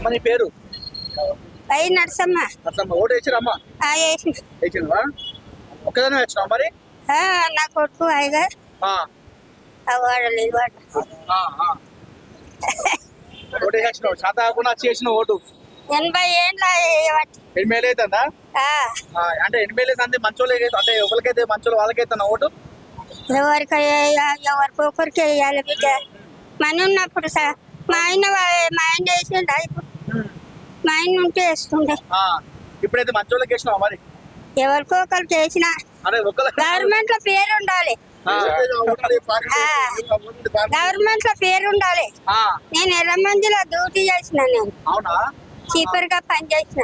అమ్మ నీ పేరు? అయి నడుసమ్మ అసలు ఓటు వేసిరమ్మా? వేసిన. వేసినవా? ఒక్కదానే వచ్చినావు మరి? నా కొడుకు అయ్యగా. ఓటు వేసినావు. శాత కాకుండా వచ్చి చేసిన ఓటు. ఎనభై ఏండ్ల వాటి ఎనిమిది అవుతుందా? అంటే ఎనిమిది అంటే మంచోళ్ళే అంటే ఎవరికైతే మంచోళ్ళు వాళ్ళకైతే ఓటు? ఎవరికి ఎవరికి ఒకరికి వేయాలి బిడ్డ. మన ఉన్నప్పుడు సార్ మా ఆయన మా ఆయన వేసిండ ఇప్పుడు? మా ఆయన ఉంటే వేస్తుండే ఇప్పుడైతే మంచోళ్ళకి వేసినావా మరి? ఎవరికో అరే ఒకళ్ళ. గవర్నమెంట్లో పేరు ఉండాలి గవర్నమెంట్లో పేరు ఉండాలి నేను ఎర్రమందిలో డ్యూటీ చేసిన నేను. చీపర్గా పని చేసిన.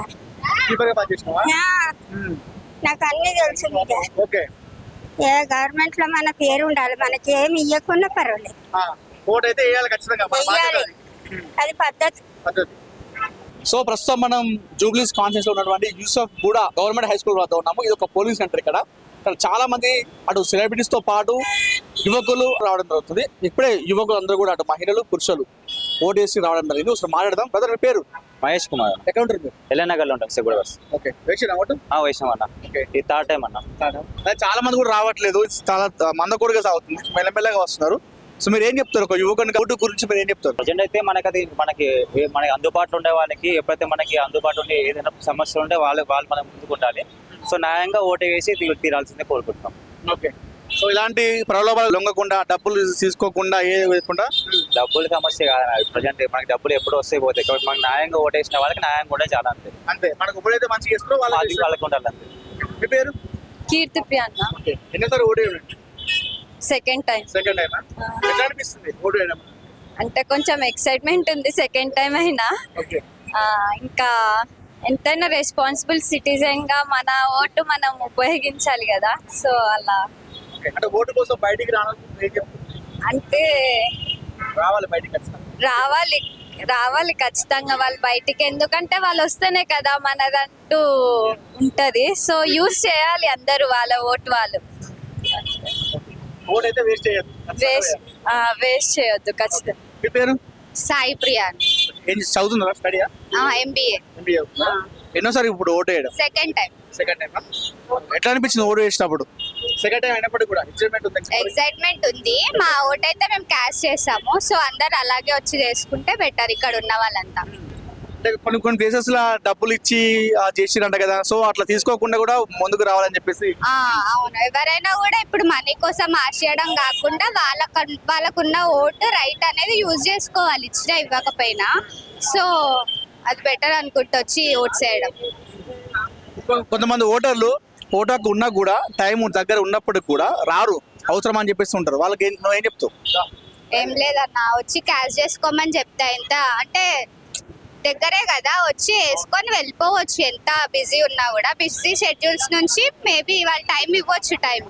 నాకు అన్ని తెలుసు గవర్నమెంట్లో మన పేరు ఉండాలి మనకి ఏమి ఇవ్వకున్నా పర్వాలేదు. ఓటు అయితే వేయాలి. ఖచ్చితంగా అది. అది పద్ధతి. పద్ధతి. సో ప్రస్తుతం మనం జూబ్లీస్ కాన్ఫరెన్స్లో ఉన్నటువంటి యూసఫ్ కూడా గవర్నమెంట్ హై స్కూల్ వద్ద ఉన్నాము. ఇది ఒక పోలీస్ సెంటర్ ఇక్కడ. ఇక్కడ చాలా మంది అటు సెలబ్రిటీస్తో పాటు యువకులు రావడం జరుగుతుంది. ఇప్పుడే యువకులు అందరూ కూడా అటు మహిళలు పురుషులు ఓటేసి రావడం జరిగింది. ఒకసారి మాట్లాడదాం. బ్రదర్ మీ పేరు? మహేష్ కుమార్. ఎక్కడ ఉంటారు మీరు? ఎల్ఎనగర్లో ఉంటాం సిగ్గుడ బస్. ఓకే. వేసిన ఓటు ఆ వేసాం అన్న. ఓకే. ఈ థర్డ్ టైం అన్న. చాలా మంది కూడా రావట్లేదు. చాలా మందకొడిగా సాగుతుంది. మెల్లమెల్లగా వస్తున్నారు. సో మీరు ఏం చెప్తారు? ఒక యువకుని ఓటు గురించి మీరు ఏం చెప్తారు? ప్రజెంట్ అయితే మనకి అది మనకి మనకి అందుబాటులో ఉండే వాళ్ళకి ఎప్పుడైతే మనకి అందుబాటులో ఉండే ఏదైనా సమస్యలు ఉంటే వాళ్ళు వాళ్ళు మనం ముందుకు ఉండాలి. సో న్యాయంగా ఓటు వేసి తీరాల్సిందే కోరుకుంటున్నాం. ఓకే. సో ఇలాంటి ప్రలోభాలు లొంగకుండా డబ్బులు తీసుకోకుండా ఏ లేకుండా డబ్బులు సమస్య కాదు ప్రజెంట్ మనకి డబ్బులు ఎప్పుడు వస్తాయి పోతాయి. కాబట్టి మనకి న్యాయంగా ఓటేసిన వాళ్ళకి న్యాయం కూడా చాలా అంతే. అంతే. మనకు ఎప్పుడైతే మంచిగా ఇస్తారో వాళ్ళకి వాళ్ళకి వాళ్ళకి ఉండాలి అంతే. మీ పేరు? కీర్తి ప్రియాన్న ఓటు సెకండ్ టైం సెకండ్ టైం ఎట్లా అనిపిస్తుంది ఓటు వేయడం? అంటే కొంచెం ఎక్సైట్మెంట్ ఉంది సెకండ్ టైం అయినా. ఓకే ఆ, ఇంకా ఎంతైనా రెస్పాన్సిబుల్ సిటిజన్గా మన ఓటు మనం ఉపయోగించాలి కదా. సో అలా. అంటే ఓటు కోసం బయటికి అంటే రావాలి బయటికి రావాలి రావాలి ఖచ్చితంగా వాళ్ళు బయటికి. ఎందుకంటే వాళ్ళు వస్తేనే కదా మనదంటూ ఉంటది. సో యూజ్ చేయాలి అందరూ వాళ్ళ ఓటు వాళ్ళు. ఓటు అయితే వేస్ట్ చేయదు వేస్ట్ వేస్ట్ చేయొద్దు ఖచ్చితంగా. మీ పేరు? సాయి ప్రియా ఏం చదువుతున్నారా స్టడీయా? ఎంబీఏ ఎంబీఏ ఎన్నోసారి ఇప్పుడు ఓటు వేయడం? సెకండ్ టైం సెకండ్ టైం ఎట్లా అనిపించింది ఓటు వేసినప్పుడు? సెకండ్ టైం అయినప్పటికీ కూడా ఎక్సైట్మెంట్ ఉంది? ఎక్సైట్మెంట్ ఉంది. మా ఓట్ అయితే మేము క్యాష్ చేసాము. సో అందరు అలాగే వచ్చి చేసుకుంటే బెటర్ ఇక్కడ ఉన్న వాళ్ళంతా. అంటే కొన్ని కొన్ని ప్లేసెస్ లా డబ్బులు ఇచ్చి చేసిరంట కదా. సో అట్లా తీసుకోకుండా కూడా ముందుకు రావాలని చెప్పేసి. ఆ, అవును. ఎవరైనా కూడా ఇప్పుడు మనీ కోసం ఆశయడం కాకుండా వాళ్ళ వాళ్ళకున్న ఓటు రైట్ అనేది యూజ్ చేసుకోవాలి. ఇచ్చినా ఇవ్వకపోయినా. సో అది బెటర్ అనుకుంటూ వచ్చి ఓట్స్ వేయడం కొ- కొంతమంది ఓటర్లు ఓటాకు ఉన్నా కూడా టైం దగ్గర ఉన్నప్పటికి కూడా రారు. అవసరం అని చెప్పేసి ఉంటారు. వాళ్ళకి ఏం- నువ్వు చెప్తావు? ఏం లేదన్న వచ్చి క్యాష్ చేసుకోమని చెప్తా. ఎంత? అంటే దగ్గరే కదా వచ్చి వేసుకొని వెళ్ళిపోవచ్చు. ఎంత బిజీ ఉన్నా కూడా బిజీ షెడ్యూల్స్ నుంచి మేబీ వాళ్ళ టైం ఇవ్వచ్చు టైం.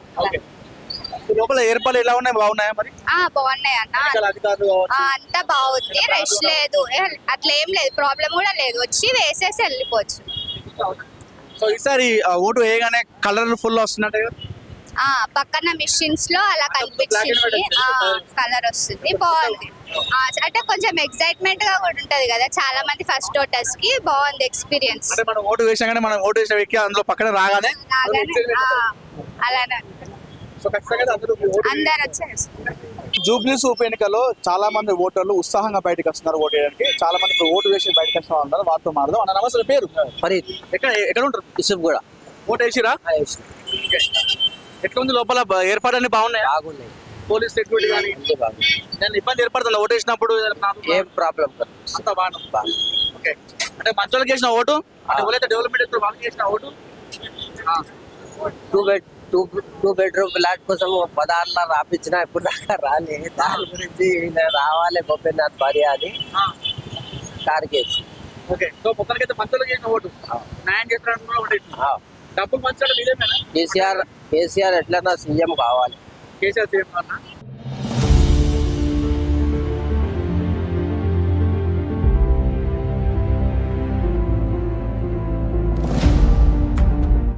లోపల ఏర్పాట్లు ఎలా ఉన్నాయి? బాగున్నాయా మరి? ఆ బాగున్నాయి అన్న. అంతా బాగుంది. రష్ లేదు. అట్లా ఏం లేదు. ప్రాబ్లం కూడా లేదు. వచ్చి వేసేసి వెళ్ళిపోవచ్చు. సో ఈసారి ఓటు వేయగానే కలర్ ఫుల్ వస్తున్నట్టు ఆ పక్కన మిషన్స్లో అలా కనిపించింది. కలర్ వస్తుంది. బాగుంది. ఆ, అంటే కొంచెం ఎక్సైట్మెంట్గా కూడా ఉంటది కదా. చాలా మంది ఫస్ట్ ఓటర్స్కి బాగుంది ఎక్స్పీరియన్స్ అంటే మనం ఓటు వేసాగానే మనం ఓటు వేసిన వ్యక్తి అందులో పక్కన రాగానే అలానే అందరూ జూబ్లీస్ ఉప ఎన్నికలో చాలా మంది ఓటర్లు ఉత్సాహంగా బయటకు వస్తున్నారు ఓటు వేయడానికి. చాలా మంది ఇప్పుడు ఓటు వేసి బయటకు వస్తున్నారు అందరూ వారితో అన్న నమస్తే పేరు? ఫరీద్. ఎక్కడ ఎక్కడ ఉంటారు? కూడా ఓటు వేసిరా? ఎట్లా ఉంది లోపల? బ- ఏర్పాట్లన్నీ బాగున్నాయా? బాగున్నాయి. పోలీస్ సెక్యూరిటీ కానీ అన్ని దాన్ని ఇబ్బంది ఏర్పడుతుంది? ఓటు వేసినప్పుడు ఏం ప్రాబ్లం. అంతా బాగా ఓకే. అంటే మంచోళ్ళకి వేసిన ఓటు? అంటే ఎవరైతే డెవలప్మెంట్ ఇస్తారు వాళ్ళకి వేసిన vote? Two bed two two bedroom flat కోసం పదహారులో రాపించిన ఇప్పుడు దాకా రాలే. దాని గురించి రావాలి గోపీనాథ్ భార్య ఆ, టార్గెట్ ఓకే. సో మొత్తానికి అయితే మంచోళ్ళకి ఓటు? న్యాయం వేసిన. డబ్బులు మంచి కేసీఆర్ కేసీఆర్ ఎట్లన్నా సీఎం కావాలి. కేసీఆర్ సీఎం అన్న?